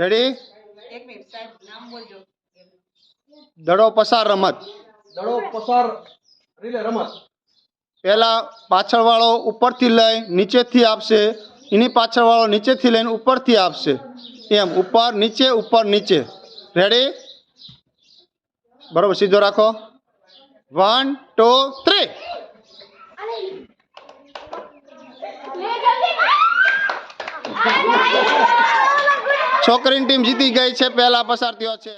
Ready એક minute સાહેબ નામ બોલજો. દડો પસાર રમત. દડો પસાર રીલે રમત. પહેલા પાછળવાળો ઉપરથી લઈ નીચેથી આપશે. એની પાછળવાળો નીચેથી લઈને ઉપરથી આપશે. એમ ઉપર નીચે ઉપર નીચે. રેડી બરોબર સીધો રાખો. વન ટુ થ્રી છોકરીની ટીમ જીતી ગઈ છે પહેલા પસાર થયો છે.